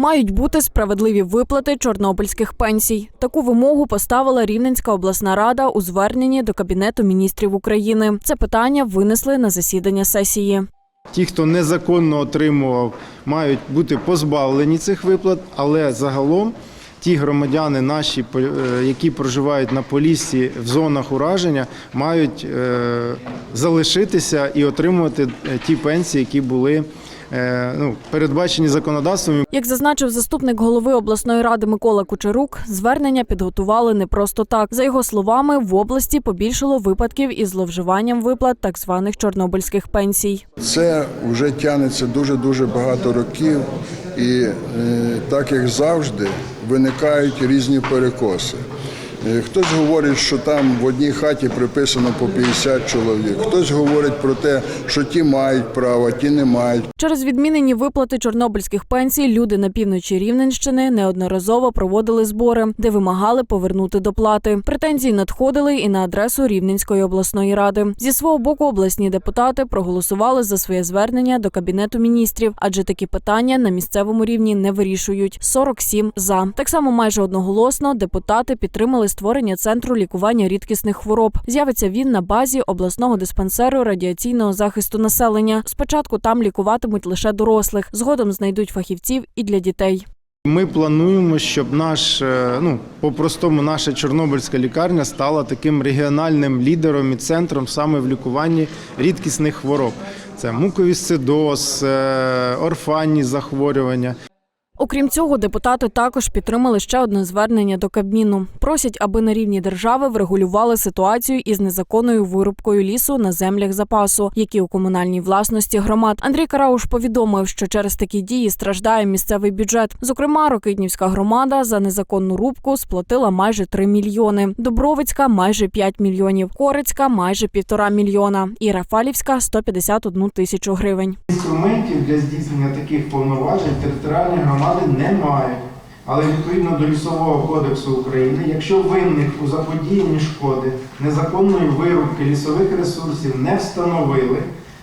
Мають бути справедливі виплати чорнобильських пенсій. Таку вимогу поставила Рівненська обласна рада у зверненні до Кабінету міністрів України. Це питання винесли на засідання сесії. Ті, хто незаконно отримував, мають бути позбавлені цих виплат, але загалом ті громадяни наші, е, які проживають на Поліссі в зонах ураження, мають е, залишитися і отримувати е, ті пенсії, які були ну, передбачені законодавством. Як зазначив заступник голови обласної ради Микола Кучерук, звернення підготували не просто так. За його словами, в області побільшало випадків із зловживанням виплат так званих чорнобильських пенсій. Це вже тягнеться дуже-дуже багато років, і е, так як завжди виникають різні перекоси. Е, Хтось говорить, що там в одній хаті приписано по 50 чоловік, хтось говорить про те, що ті мають право, ті не мають. Через відмінені виплати чорнобильських пенсій люди на півночі Рівненщини неодноразово проводили збори, де вимагали повернути доплати. Претензії надходили і на адресу Рівненської обласної ради. Зі свого боку, обласні депутати проголосували за своє звернення до кабінету міністрів, адже такі питання на місцевому рівні не вирішують. 47 за так само майже одноголосно депутати підтримали створення центру лікування рідкісних хвороб. З'явиться він на базі обласного диспансеру радіаційного захисту населення. Спочатку там лікуватимуть лише дорослих, згодом знайдуть фахівців і для дітей. Ми плануємо, щоб наш, е, ну по-простому, наша Чорнобильська лікарня стала таким регіональним лідером і центром саме в лікуванні рідкісних хвороб. Це муковісцидоз, е, орфанні захворювання. Окрім цього, депутати також підтримали ще одне звернення до Кабміну. Просять, аби на рівні держави врегулювали ситуацію із незаконною вирубкою лісу на землях запасу, які у комунальній власності громад. Андрій Карауш повідомив, що через такі дії страждає місцевий бюджет. Зокрема, Рокитнівська громада за незаконну рубку сплатила майже 3 мільйони, Добровицька майже 5 мільйонів, Корицька майже півтора мільйона і Рафалівська 151 тисячу гривень. Інструментів для здійснення таких повноважень територіальні громади не. Але відповідно до лісового кодексу України, якщо винних у заподіянні шкоди незаконної вирубки лісових ресурсів не встановили,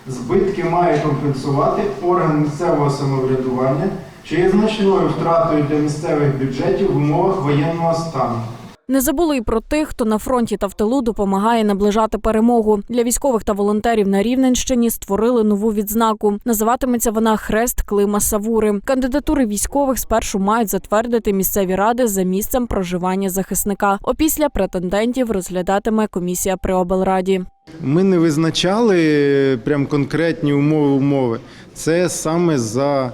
збитки має компенсувати орган місцевого самоврядування, що є значною втратою для місцевих бюджетів в умовах воєнного стану. Не забули і про тих, хто на фронті та в тилу допомагає наближати перемогу. Для військових та волонтерів на Рівненщині створили нову відзнаку. Називатиметься вона Хрест Клима Савури. Кандидатури військових спершу мають затвердити місцеві ради за місцем проживання захисника. Опісля претендентів розглядатиме комісія при облраді. Ми не визначали прям конкретні умови умови. Це саме за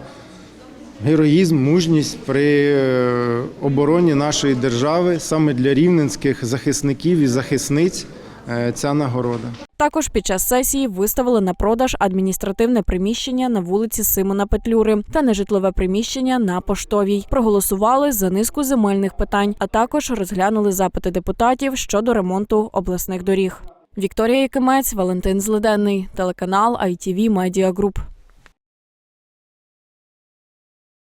героїзм, мужність при е, обороні нашої держави, саме для рівненських захисників і захисниць е, ця нагорода. Також під час сесії виставили на продаж адміністративне приміщення на вулиці Симона Петлюри та нежитлове приміщення на поштовій. Проголосували за низку земельних питань, а також розглянули запити депутатів щодо ремонту обласних доріг. Вікторія Якимець, Валентин Злиденний, телеканал ITV Media Group.